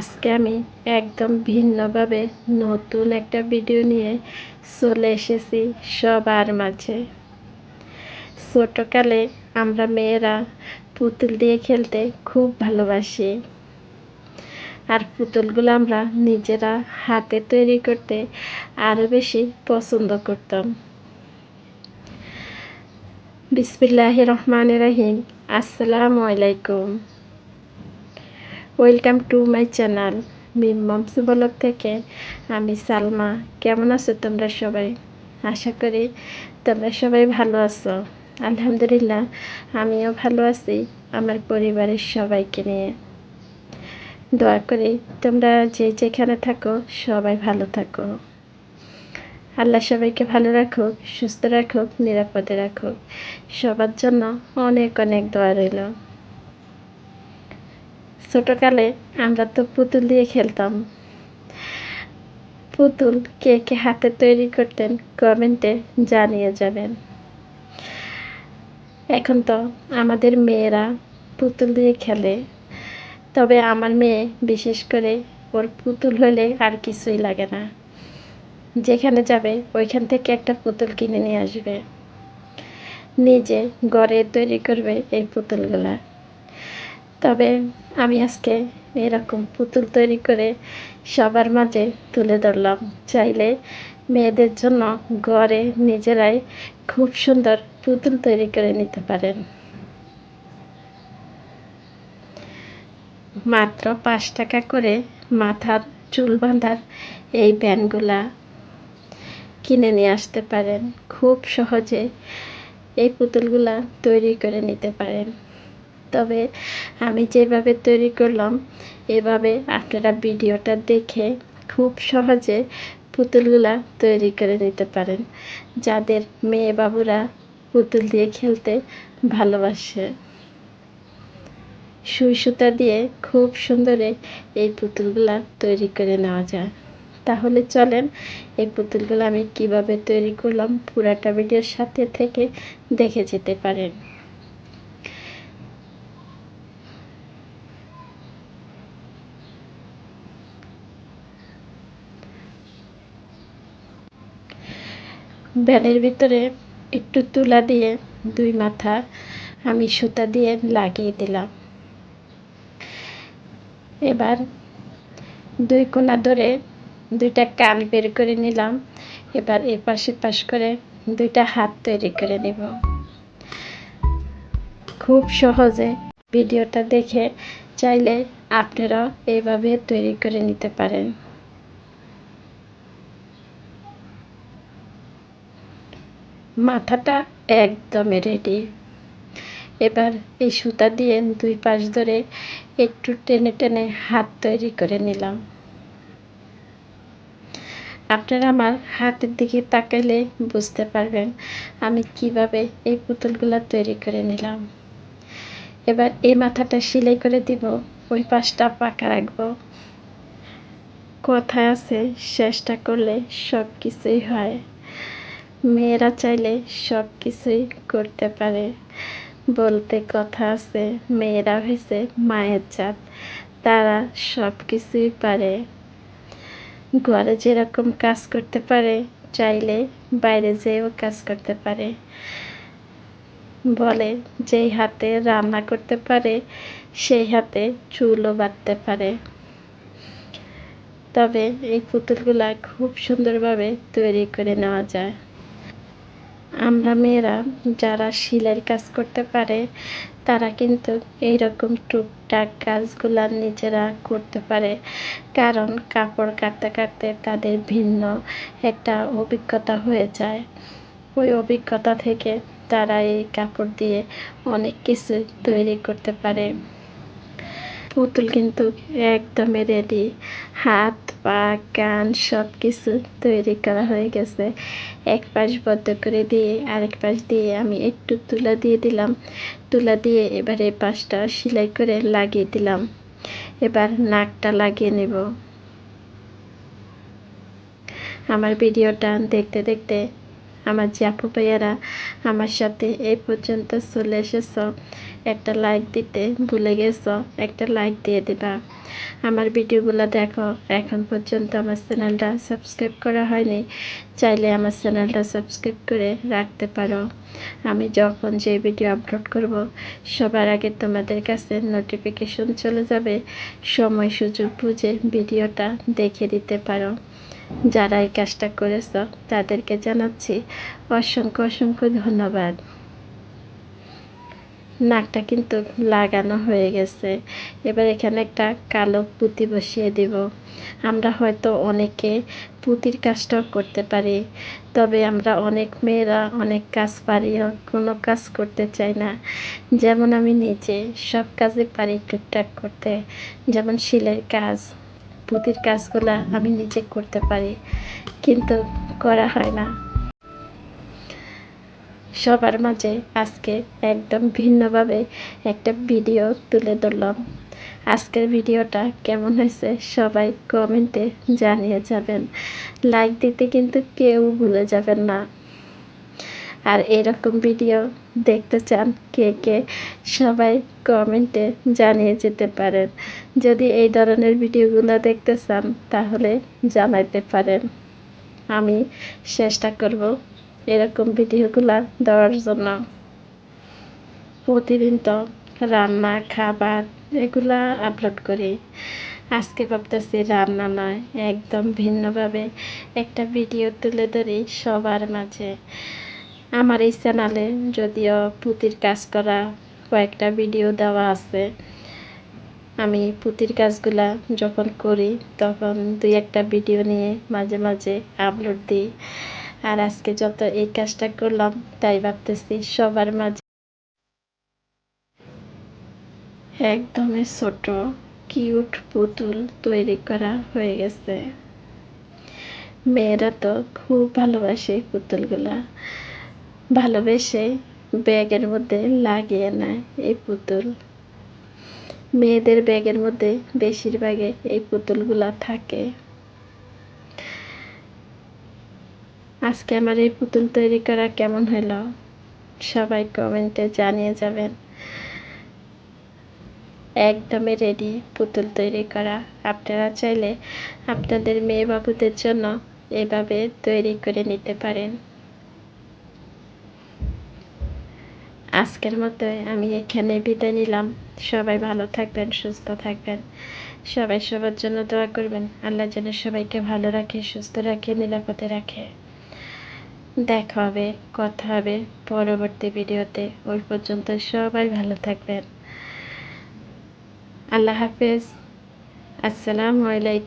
আজকে আমি একদম ভিন্নভাবে নতুন একটা ভিডিও নিয়ে চলে এসেছি সবার মাঝে। ছোটোকালে আমরা মেয়েরা পুতুল দিয়ে খেলতে খুব ভালোবাসি। আর পুতুলগুলো আমরা নিজেরা হাতে তৈরি করতে আরও বেশি পছন্দ করতাম। বিসমিল্লাহ রহমান রাহিম। আসসালামু আলাইকুম। ওয়েলকাম টু মাই চ্যানেল মিমমস ব্লগ থেকে আমি সালমা। কেমন আছো তোমরা সবাই? আশা করি তোমরা সবাই ভালো আছো। আলহামদুলিল্লাহ, আমিও ভালো আছি আমার পরিবারের সবাইকে নিয়ে। দোয়া করি তোমরা যে যেখানে থাকো, সবাই ভালো থাকো। আল্লাহ সবাইকে ভালো রাখুক, সুস্থ রাখুক, নিরাপদে রাখুক। সবার জন্য অনেক অনেক দোয়া রইল। ছোটোকালে আমরা তো পুতুল দিয়ে খেলতাম। পুতুল কে কে হাতে তৈরি করতেন কমেন্টে জানিয়ে যাবেন। এখন তো আমাদের মেয়েরা পুতুল দিয়ে খেলে। তবে আমার মেয়ে বিশেষ করে ওর পুতুল হলে আর কিছুই লাগে না। যেখানে যাবে ওইখান থেকে একটা পুতুল কিনে নিয়ে আসবে। নিজে গড়ে তৈরি করবে এই পুতুলগুলা। তবে আমি আজকে এরকম পুতুল তৈরি করে সবার মাঝে তুলে ধরলাম। চাইলে মেয়েদের জন্য ঘরে নিজেরাই খুব সুন্দর পুতুল তৈরি করে নিতে পারেন। মাত্র পাঁচ টাকা করে মাথার চুল বাঁধার এই ব্যানগুলা কিনে নিয়ে আসতে পারেন। খুব সহজে এই পুতুলগুলা তৈরি করে নিতে পারেন। তবে আমি যেভাবে তৈরি করলাম, এভাবে আপনারা ভিডিওটা দেখে খুব সহজে পুতুলগুলা তৈরি করে নিতে পারেন। যাদের মেয়ে বাবুরা পুতুল দিয়ে খেলতে ভালোবাসে। সুই সুতা দিয়ে খুব সুন্দরে এই পুতুলগুলা তৈরি করে নেওয়া যায়। তাহলে চলেন, এই পুতুলগুলো আমি কীভাবে তৈরি করলাম পুরাটা ভিডিওর সাথে থেকে দেখে যেতে পারেন। ব্যানের ভিতরে একটু তুলা দিয়ে দুই মাথা আমি সুতা দিয়ে লাগিয়ে দিলাম। এবার দুই কোনা ধরে দুইটা কান বের করে নিলাম। এবার এপাশে পাশ করে দুইটা হাত তৈরি করে নিব। খুব সহজে ভিডিওটা দেখে চাইলে আপনারাও এইভাবে তৈরি করে নিতে পারেন। মাথাটা একদমই রেডি এবার এই সুতা দিয়ে দুই পাশ ধরে একটু টেনে টেনে হাত তৈরি করে নিলাম। আপনারা আমার হাতের দিকে তাকাইলে বুঝতে পারবেন আমি কীভাবে এই পুতুলগুলো তৈরি করে নিলাম। এবার এই মাথাটা সেলাই করে দিব, ওই পাশটা পাকা রাখব। কথায় আছে, চেষ্টা করলে সব কিছুই হয়। মেয়েরা চাইলে সব কিছুই করতে পারে। বলতে কথা আছে, মেয়েরা হয়েছে মায়ের জাত, তারা সব কিছুই পারে। ঘরে যেরকম কাজ করতে পারে, চাইলে বাইরে যেয়েও কাজ করতে পারে। বলে, যেই হাতে রান্না করতে পারে, সেই হাতে চুলও বাঁধতে পারে। তবে এই পুতুলগুলা খুব সুন্দরভাবে তৈরি করে নেওয়া যায়। আমরা মেয়েরা যারা সেলাইয়ের কাজ করতে পারে, তারা কিন্তু এইরকম টুকটাক কাজগুলা নিজেরা করতে পারে। কারণ কাপড় কাটতে কাটতে তাদের ভিন্ন একটা অভিজ্ঞতা হয়ে যায়। ওই অভিজ্ঞতা থেকে তারা এই কাপড় দিয়ে অনেক কিছু তৈরি করতে পারে। পুতুল কিন্তু একদমই রেডি হাত, পা, কান সব কিছু তৈরি করা হয়ে গেছে। এক পাশ বদ্ধ করে দিয়ে আরেক পাশ দিয়ে আমি একটু তুলা দিয়ে দিলাম। তুলা দিয়ে এবার পাশটা সেলাই করে লাগিয়ে দিলাম। এবার নাকটা লাগিয়ে নেব। আমার ভিডিওটা দেখতে দেখতে আমার আপু ভাইয়ারা, আমার সাথে এই পর্যন্ত চলে এসেছ। একটা লাইক দিতে ভুলে গেছ, একটা লাইক দিয়ে দিবা। আমার ভিডিওগুলো দেখো, এখন পর্যন্ত আমার চ্যানেলটা সাবস্ক্রাইব করা হয়নি, চাইলে আমার চ্যানেলটা সাবস্ক্রাইব করে রাখতে পারো। আমি যখন যে ভিডিও আপলোড করব, সবার আগে তোমাদের কাছে নোটিফিকেশন চলে যাবে, সময় সুযোগ বুঝে ভিডিওটা দেখে দিতে পারো। যারা এই কাজটা করেছ, তাদেরকে জানাচ্ছি অসংখ্য অসংখ্য ধন্যবাদ। নাকটা কিন্তু লাগানো হয়ে গেছে। এবার এখানে একটা কালো পুঁতি বসিয়ে দিব। আমরা হয়তো অনেকে পুঁতির কাজটাও করতে পারি, তবে আমরা অনেক মেয়েরা অনেক কাজ পারিও, কোনো কাজ করতে চাই না। যেমন আমি নিজে সব কাজে পারি টুকটাক করতে, যেমন শিলের কাজ। পুঁতির কাজগুলো আমি নিজে করতে পারি, কিন্তু করা হয় না। সবার মাঝে আজকে একদম ভিন্নভাবে একটা ভিডিও তুলে ধরলাম। আজকের ভিডিওটা কেমন হয়েছে সবাই কমেন্টে জানিয়ে যাবেন। লাইক দিতে কিন্তু কেউ ভুলে যাবেন না। আর এরকম ভিডিও দেখতে চান কে কে, সবাই কমেন্টে জানিয়ে যেতে পারেন। যদি এই ধরনের ভিডিওগুলো দেখতে চান, তাহলে জানাইতে পারেন। আমি চেষ্টা করব এরকম ভিডিওগুলো দেওয়ার জন্য। প্রতিদিন তো রান্না, খাবার এগুলা আপলোড করি। আজকে ভাবতেছি রান্না নয়, একদম ভিন্নভাবে একটা ভিডিও তুলে ধরি সবার মাঝে। আমার এই চ্যানেলে যদিও পুঁতির কাজ করা কয়েকটা ভিডিও দেওয়া আছে, আমি পুঁতির কাজগুলা যখন করি তখন দুই একটা ভিডিও নিয়ে মাঝে মাঝে আপলোড দিই। আর আজকে যত এই কাজটা করলাম, তাই ভাবতেছি সবার মাঝে একদমই ছোট কিউট পুতুল তৈরি করা হয়ে গেছে। মেয়েরা তো খুব ভালোবাসে পুতুলগুলা। ভালোবেসে ব্যাগের মধ্যে লাগিয়ে নেয় এই পুতুল। মেয়েদের ব্যাগের মধ্যে বেশিরভাগে এই পুতুলগুলা থাকে। আজকে আমার এই পুতুল তৈরি করা কেমন হলো? সবাই কমেন্টে জানিয়ে যাবেন। একদমই রেডি পুতুল তৈরি করা। আপনারা চাইলে আপনাদের মেয়ে বাবুদের জন্য এভাবে তৈরি করে নিতে পারেন। আজকের মতো আমি এখানে বিদায় নিলাম। সবাই ভালো থাকবেন, সুস্থ থাকবেন। সবাই সবার জন্য দোয়া করবেন। আল্লাহ যেন সবাইকে ভালো রাখে, সুস্থ রাখে, নিরাপদে রাখে। দেখা হবে, কথা হবে পরবর্তী ভিডিওতে। ওই পর্যন্ত সবাই ভালো থাকবেন। আল্লাহ হাফেজ। আসসালামু আলাইকুম।